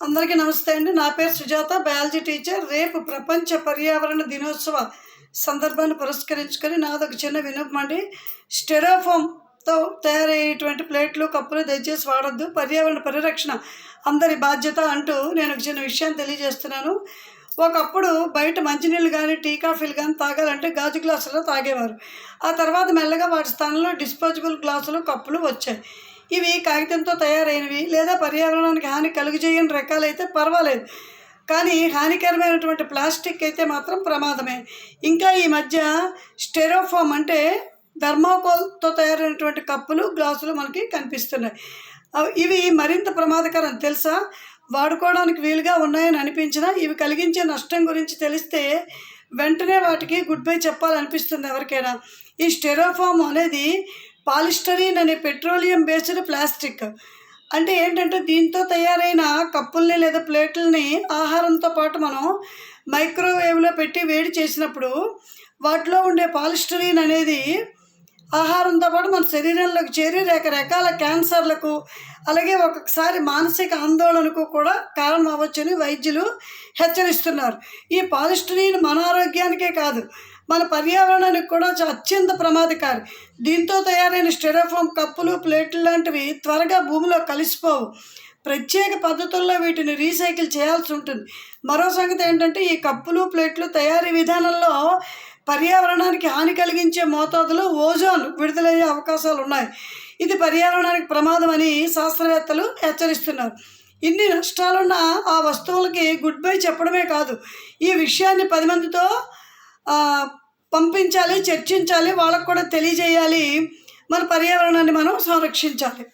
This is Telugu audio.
అందరికీ నమస్తే అండి. నా పేరు సుజాత బయాలజీ టీచర్. రేపు ప్రపంచ పర్యావరణ దినోత్సవ సందర్భాన్ని పురస్కరించుకొని నాదొక చిన్న వినపం అండి. స్టెరోఫోమ్తో తయారయ్యేటువంటి ప్లేట్లు కప్పులు దయచేసి వాడద్దు. పర్యావరణ పరిరక్షణ అందరి బాధ్యత అంటూ నేను ఒక చిన్న విషయాన్ని తెలియజేస్తున్నాను. ఒకప్పుడు బయట మంచినీళ్ళు కానీ టీ కాఫీలు కానీ తాగాలంటే గాజు గ్లాసులో తాగేవారు. ఆ తర్వాత మెల్లగా వాటి స్థానంలో డిస్పోజబుల్ గ్లాసులు కప్పులు వచ్చాయి. ఇవి కాగితంతో తయారైనవి లేదా పర్యావరణానికి హాని కలుగజేయని రకాలైతే పర్వాలేదు. కానీ హానికరమైనటువంటి ప్లాస్టిక్ అయితే మాత్రం ప్రమాదమే. ఇంకా ఈ మధ్య స్టెరోఫోమ్ అంటే థర్మాకోల్తో తయారైనటువంటి కప్పులు గ్లాసులు మనకి కనిపిస్తున్నాయి. అవి- ఇవి మరింత ప్రమాదకరం తెలుసా? వాడుకోవడానికి వీలుగా ఉన్నాయని అనిపించినా ఇవి కలిగించే నష్టం గురించి తెలిస్తే వెంటనే వాటికి గుడ్ బై చెప్పాలనిపిస్తుంది ఎవరికైనా. ఈ స్టెరోఫామ్ అనేది పాలిస్టరీన్ అనే పెట్రోలియం బేస్డ్ ప్లాస్టిక్. అంటే ఏంటంటే దీంతో తయారైన కప్పుల్ని లేదా ప్లేట్లని ఆహారంతో పాటు మనం మైక్రోవేవ్లో పెట్టి వేడి చేసినప్పుడు వాటిలో ఉండే పాలిస్టరీన్ అనేది ఆహారంతో పాటు మన శరీరంలోకి చేరి రకరకాల క్యాన్సర్లకు అలాగే ఒక్కొక్కసారి మానసిక ఆందోళనకు కూడా కారణం అవ్వచ్చని వైద్యులు హెచ్చరిస్తున్నారు. ఈ పాలిస్టరీన్ మన ఆరోగ్యానికే కాదు మన పర్యావరణానికి కూడా అత్యంత ప్రమాదకారి. దీంతో తయారైన స్టెరోఫోమ్ కప్పులు ప్లేట్లు లాంటివి త్వరగా భూమిలో కలిసిపోవు. ప్రత్యేక పద్ధతుల్లో వీటిని రీసైకిల్ చేయాల్సి ఉంటుంది. మరో సంగతి ఏంటంటే ఈ కప్పులు ప్లేట్లు తయారీ విధానంలో పర్యావరణానికి హాని కలిగించే మోతాదులో ఓజోన్ విడుదలయ్యే అవకాశాలు ఉన్నాయి. ఇది పర్యావరణానికి ప్రమాదం అని శాస్త్రవేత్తలు హెచ్చరిస్తున్నారు. ఇన్ని నష్టాలున్న ఆ వస్తువులకి గుడ్ బై చెప్పడమే కాదు. ఈ విషయాన్ని పది మందితో పంపించాలి చర్చించాలి వాళ్ళకు కూడా తెలియజేయాలి. మన పర్యావరణాన్ని మనం సంరక్షించాలి.